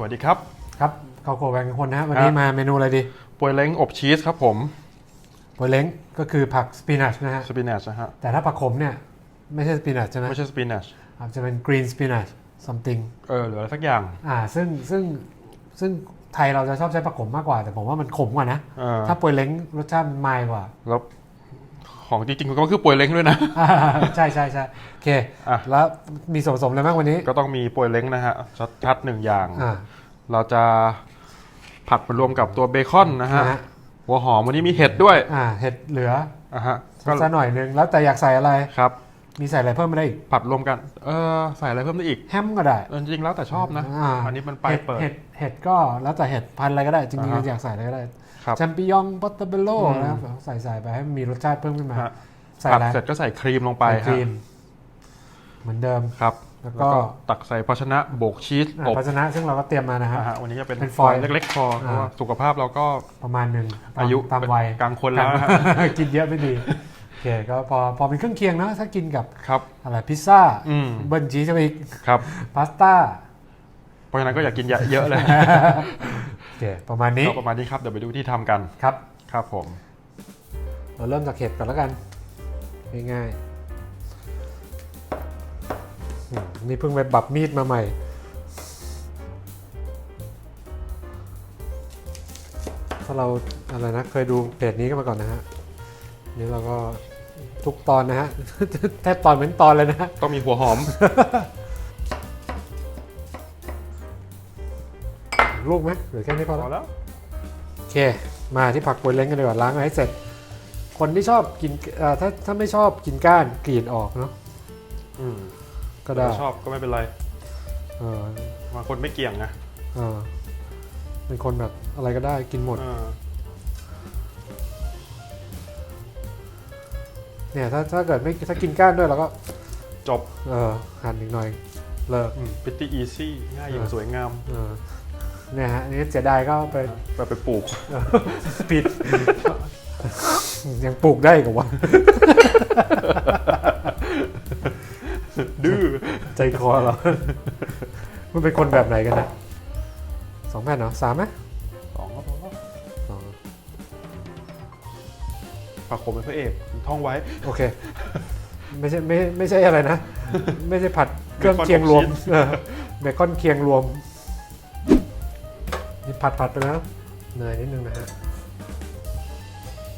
สวัสดีครับ ครับข้าวโขกแบงคนนะฮะวันนี้ครับมาเมนูอะไรดีปวยเล้งอบชีสครับผมโปยเล้งก็คือผักสปินัชนะฮะสปินัชนะฮะแต่ถ้าผักขมเนี่ยไม่ใช่สปินัชใช่ไหมไม่ใช่สปินัชอาจจะเป็นกรีนสปินัช something เออหรืออะไรสักอย่าง อ่าซึ่งซึ่งซึ่งไทยเราจะชอบใช้ผักขมมากกว่า แต่ผมว่ามันขมกว่านะเออถ้าโปยเล้งรสชาติมันมายกว่า แล้ว ของจริงๆก็คือปวยเล้งด้วยนะอ่าใช่ใช่ใช่โอเค อะ แล้วมีส่วนผสมอะไรบ้างวันนี้ ก็ต้องมีปวยเล้งนะฮะชัดๆหนึ่งอย่าง อ่า เราจะผัดมารวมกับตัวเบคอนนะฮะนะฮะ หัวหอมวันนี้มีเห็ดด้วยอ่า เห็ดเหลืออะฮะก็สักหน่อยนึง แล้วแต่อยากใส่อะไร ครับ มีใส่อะไรเพิ่มมาได้อีก ผัดรวมกันเออใส่อะไรเพิ่มได้อีก แฮมก็ได้เออจริงๆแล้วแต่ชอบนะาอันนี้มันไปลายเห็ดเปิดเห็ดเห็ดก็แล้วแต่เห็ดพันธุ์อะไรก็ได้ จริงอ่าฮะ ๆอยากใส่อะไรก็ได้ครับ แชมปิญองปอตเตเบโลอืมนะครับใส่ใส่ไปให้มันมีรสชาติเพิ่มขึ้นมาฮะใส่ผัดอะไรเสร็จก็ใส่ครีมลงไปใส่ครีฮะมเหมือนเดิมครับ แล้วแล้วก็ก็ตักใส่ภาชนะโบกชีสอ่าอบภาชนะซึ่งเราก็เตรียมมานะฮะนะฮะวันนี้จะเป็นเป็นฟอยล์เล็กๆพอเพราะอ่าว่าสุขภาพเราก็ประมาณหนึ่งตมอายุตามวัยกลางคนแล้วนะฮะกินเยอะไม่ดีโอเคก็พอพอเป็นเครื่องเคียงนะถ้ากินกับครับอะไรพิซซ่าอืมเบิร์นชีสไปอีกครับพาสต้าเพราะฉะนั้นก็อยากกินเยอะๆเลยโอ เคประมาณนี้ก็ประมาณนี้ครับเดี๋ยวไปดูวิธีทำกันครับครับผม เราเริ่มจากเห็ดก่อนแล้วกันง่ายๆอืมนี่เพิ่งไปบับมีดมาใหม่ถ้าเราอะไรนะเคยดูเพจนี้กันมาก่อนนะฮะนี่เราก็ทุกตอนนะฮะแทบตอนเหมือนตอนเลยนะฮะต้องมีหัวหอม ลูกไหมหรือแค่นี้พอพอแล้วแล้วโอเค มาที่ผักปวยเล้งกันดีกว่าล้างให้เสร็จ คนที่ชอบกินเอ่อถ้าถ้าไม่ชอบกินก้านกรีดออกเนาะอืมก็ได้ถ้าชอบก็ไม่เป็นไรเออบางคนไม่เกี่ยงนะเออเป็นคนแบบอะไรก็ได้กินหมด เออเนี่ยถ้าถ้าเกิดไม่ถ้ากินก้านด้วยเราก็ จบ เออหั่นอีกหน่อยเลิกพิตตี้อีซี่ง่ายอย่างเออ สวยงาม เออเนี่ยฮะอันนี่เสียดายก็ไปแบบไปปลูก ปิด ยังปลูกได้กับวะดื้อใจคอเหรอ มันเป็นคนแบบไหนกันนะสองแผ่นเหรอสามไหมสองก็พอแล้วสองผักขมเป็นพระเอกท่องไว้ โอเค ไม่ใช่ไม่ไม่ใช่อะไรนะ ไม่ใช่ผัดเครื่องเบคอนเคียงรวมอบชีสเออเบคอนเคียงรวม นี่ผัดผัดไปแล้วเนยนิดนึงนะฮะ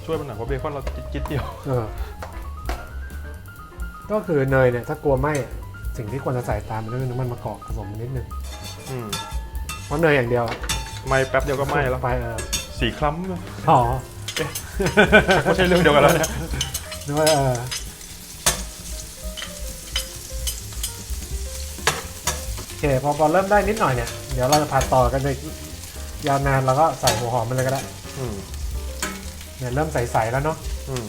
ช่วยมันหน่อยเพราะเบคอนเราจิ๊ดๆเดียวเออก็คือเนยเนี่ยถ้ากลัวไหมอะสิ่งที่ควรจะใส่ตามมันก็คือน้ำมันมะกอกผสมนิดนึงอืมเพราะเนยอย่างเดียวไม่แป๊บเดียวก็ไหม้แล้วไปเออสีคล้ำเลยอ๋อไม่ใช่เรื่องเดียวกันแล้วเนี่ยนึกว่าเออโอเคพอพอเริ่มได้นิดหน่อยเนี่ย เดี๋ยวเราจะผัดต่อกันไป ยาวนานแล้วก็ใส่หัวหอมมันเลยก็ได้อืมเนี่ยเริ่มใสๆแล้วเนาะอืม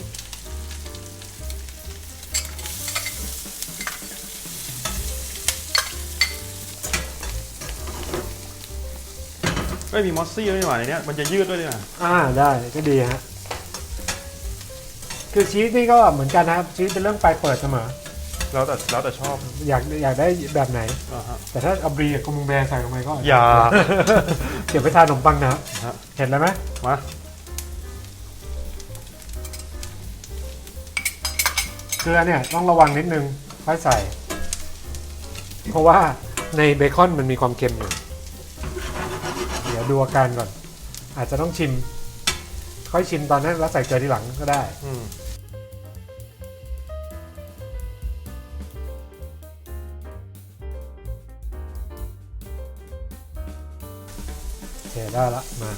ไม่มีมอสซี่ด้วยนี่หว่าในเนี้ยมันจะยืดด้วยนี่นะอ่าได้ก็ดีฮะคือชีสนี่ก็เหมือนกันนะครับชีสเป็นเรื่องปลายเปิดเสมอ แล้วแต่แล้วแต่ชอบอยากอยากได้แบบไหน อ่าฮะ แต่ถ้าเอาบรีกับกุมงแบร์ใส่ลงไปก็อย่า เก็บไปทานขนมปังนะฮะ เห็นแล้วไหมมาเกลือเนี่ยต้องระวังนิดนึงค่อยใส่ เพราะว่าในเบคอนมันมีความเค็มอยู่เดี๋ยวดูอาการก่อน อาจจะต้องชิม ค่อยชิมตอนนั้นแล้วใส่เกลือทีหลังก็ได้ อืม โอเคได้ละมา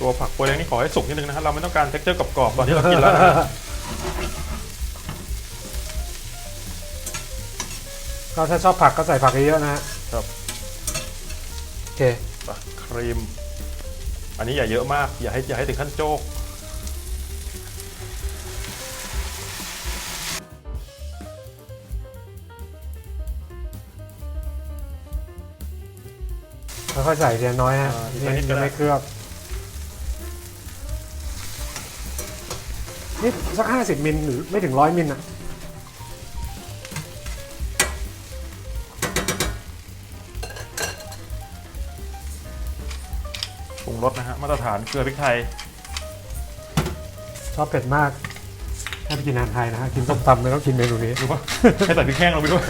ตัวผักโปรเล้งนี่ขอให้สุกนิดนึงนะครับเราไม่ต้องการเท็กเจอร์กรอบๆตอนที่เรากินแล้วนะก็ถ้าชอบผักก็ใส่ผักเยอะๆนะฮะครับโอเคอะครีม อันนี้อย่าเยอะมาก อย่าให้อย่าให้ถึงขั้นโจก ค่อยๆใส่ทีละน้อยฮะอ่าอีกเนี่ยนิดก็จะได้ ไม่เคลือบนี่สักห้าสิบมิลหรือไม่ถึงร้อยมิลอะปรุงรสนะฮะมาตรฐานเกลือพริกไทยชอบเผ็ดมาก ถ้าไปกินอาหารไทยนะฮะกินส้มตำไม่ต้องกินเมนูนี้ รู้ปะให้ใส่พริกแห้งลงไปด้วย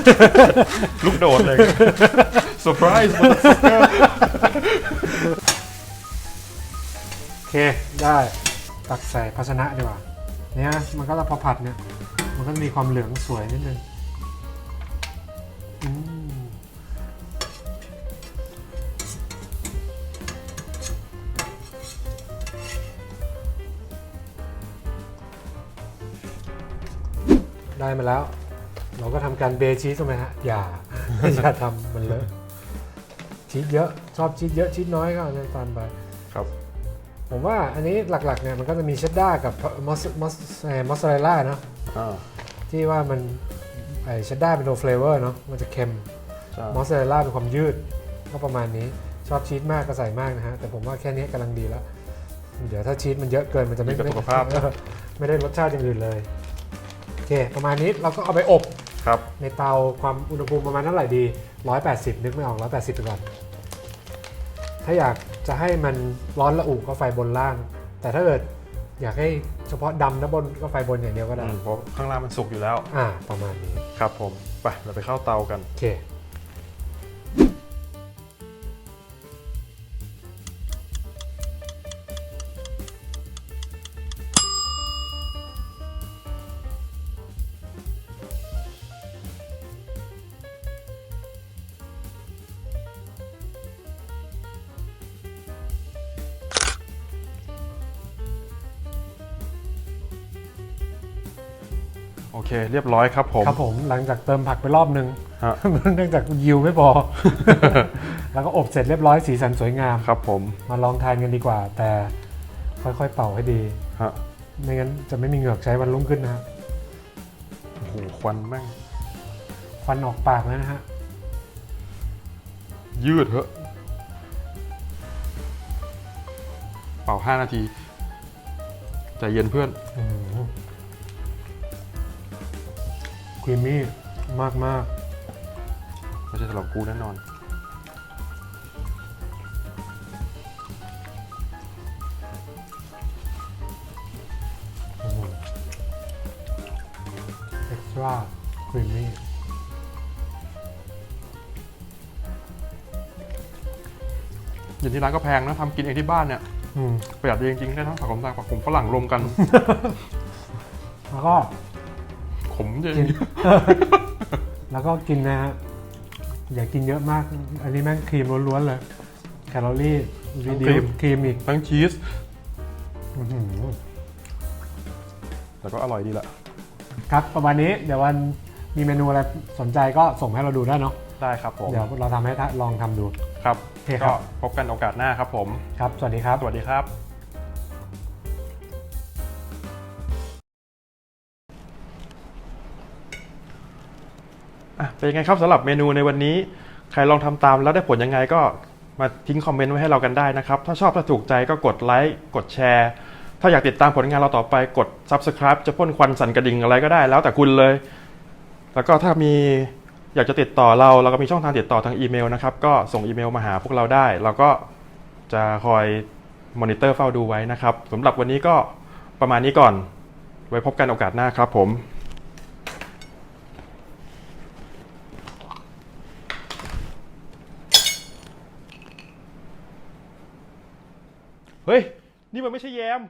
ลูกโดดเลยเซอร์ไพรส์โอเค ได้ตักใส่ภาชนะดีกว่าเนี่ยมันก็จะพอผัดเนี่ย มันก็จะมีความเหลืองสวยนิดนึง ได้มาแล้ว เราก็ทำการเบชีสใช่ไหมฮะอย่า อย่าทำมันเลอะชีสเยอะชอบชีสเยอะชีสน้อยก็เอาน้ำตาลไป ครับ ผมว่าอันนี้หลักๆเนี่ยมันก็จะมีเชดดาร์กับมอสมอสมอสซาเรลล่าเนาะอ่า ที่ว่ามันไอเชดดาร์เป็นตัวเฟลเวอร์เนาะมันจะเค็ม ใช่ มอสซาเรลล่าเป็นความยืดก็ประมาณนี้ชอบชีสมากก็ใส่มากนะฮะ แต่ผมว่าแค่นี้กำลังดีแล้ว เดี๋ยวถ้าชีสมันเยอะเกินมันจะไม่ดีกับสุขภาพเออไม่ได้รสชาติอย่างอื่นเลยโอเคประมาณนี้เราก็เอาไปอบครับ ในเตาความอุณหภูมิประมาณเท่าไหร่ดี 180 นึกไม่ออก 180ไปก่อน ถ้าอยากจะให้มันร้อนระอุก็ไฟบนล่าง แต่ถ้าเกิดอยากให้เฉพาะดำนะบนก็ไฟบนอย่างเดียวก็ได้อืมเพราะข้างล่างมันสุกอยู่แล้ว อ่า ประมาณนี้ ครับผม ไป เราไปเข้าเตากัน โอเค โอเค เรียบร้อยครับผม ครับผมหลังจากเติมผักไปรอบนึงฮะ เนื่องจากยิวไม่พอ แล้วก็อบเสร็จเรียบร้อยสีสันสวยงาม ครับผมมาลองทานกันดีกว่า แต่ค่อยๆเป่าให้ดี ฮะไม่งั้นจะไม่มีเหงือกใช้วันรุ่งขึ้นนะฮะโอ้โหควันแม่ง ควันออกปากแล้วนะฮะยืดเถอะ เป่า 5 นาที ใจเย็นเพื่อน ครีมมี่มากมากไม่ใช่สำหรับกูแน่นอน เอ็กซ์ตร้าครีมมี่อย่างที่ร้านก็แพงนะทำกินเองที่บ้านเนี่ยอืมประหยัดดีจริงๆได้ทั้งผักขมต่างผักขมฝรั่งรวมกัน แล้วก็ ขมจริงกินแล้วก็กินนะฮะอย่ากินเยอะมาก อันนี้แม่งครีมล้วนๆเลย แคลอรี่รีดิวครีมอีกทั้งชีสอื้อหือแต่ก็อร่อยดีแหละ ครับประมาณนี้เดี๋ยววันมีเมนูอะไรสนใจก็ส่งให้เราดูได้เนาะได้ครับผม เดี๋ยวเราทำให้ท่านลองทำดูครับโอเคครับก็พบกันโอกาสหน้าครับผม ครับ สวัสดีครับ สวัสดีครับ เป็นยังไงครับสำหรับเมนูในวันนี้ ใครลองทำตามแล้วได้ผลยังไงก็มาทิ้งคอมเมนต์ไว้ให้เรากันได้นะครับ ถ้าชอบถ้าถูกใจก็กดไลค์กดแชร์ ถ้าอยากติดตามผลงานเราต่อไปกด Subscribe จะพ่นควันสั่นกระดิ่งอะไรก็ได้แล้วแต่คุณเลย แล้วก็ถ้ามีอยากจะติดต่อเราเราก็มีช่องทางติดต่อทางอีเมลนะครับ ก็ส่งอีเมลมาหาพวกเราได้ เราก็จะคอยมอนิเตอร์เฝ้าดูไว้นะครับสำหรับวันนี้ก็ประมาณนี้ก่อน ไว้พบกันโอกาสหน้าครับผม เฮ้ยนี่มันไม่ใช่แยม